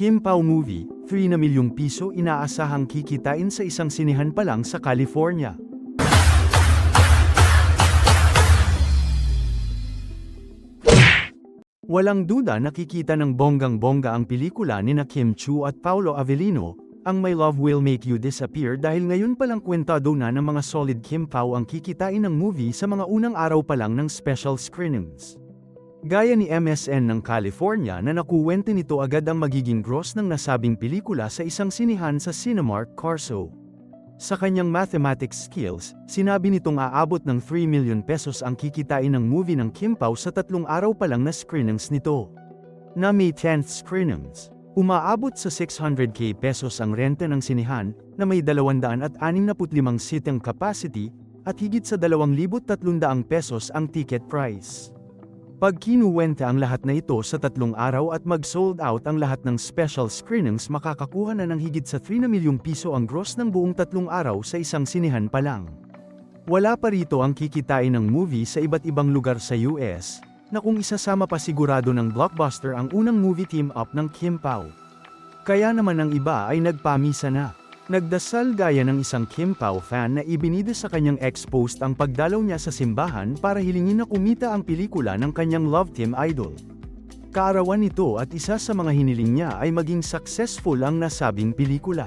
Kim Pao movie, 3 na milyong piso inaasahang kikitain sa isang sinihan pa lang sa California. Walang duda nakikita ng bonggang-bongga ang pelikula ni na Kim Chu at Paolo Avellino, ang My Love Will Make You Disappear dahil ngayon palang kwentado na ng mga solid Kim Pao ang kikitain ng movie sa mga unang araw pa lang ng special screenings. Gaya ni MSN ng California na nakuwente nito agad ang magiging gross ng nasabing pelikula sa isang sinihan sa Cinemark Corso. Sa kanyang mathematics skills, sinabi nitong aabot ng 3 million pesos ang kikitain ng movie ng Kim Pao sa tatlong araw pa lang na screenings nito. Na May 10th screenings, umaabot sa 600k pesos ang renta ng sinihan na may 265 sitting capacity at higit sa 2,300 pesos ang ticket price. Pag kinuwenta ang lahat na ito sa tatlong araw at mag-sold out ang lahat ng special screenings makakakuha na ng higit sa 3 na milyong piso ang gross ng buong tatlong araw sa isang sinihan pa lang. Wala pa rito ang kikitain ng movie sa iba't ibang lugar sa US, na kung isasama pa sigurado ng blockbuster ang unang movie team up ng Kim Pao. Kaya naman ang iba ay nagpamisa na. Nagdasal gaya ng isang Kim Pao fan na ibinida sa kanyang ex-post ang pagdalaw niya sa simbahan para hilingin na kumita ang pelikula ng kanyang love team idol. Kaarawan nito at isa sa mga hiniling niya ay maging successful ang nasabing pelikula.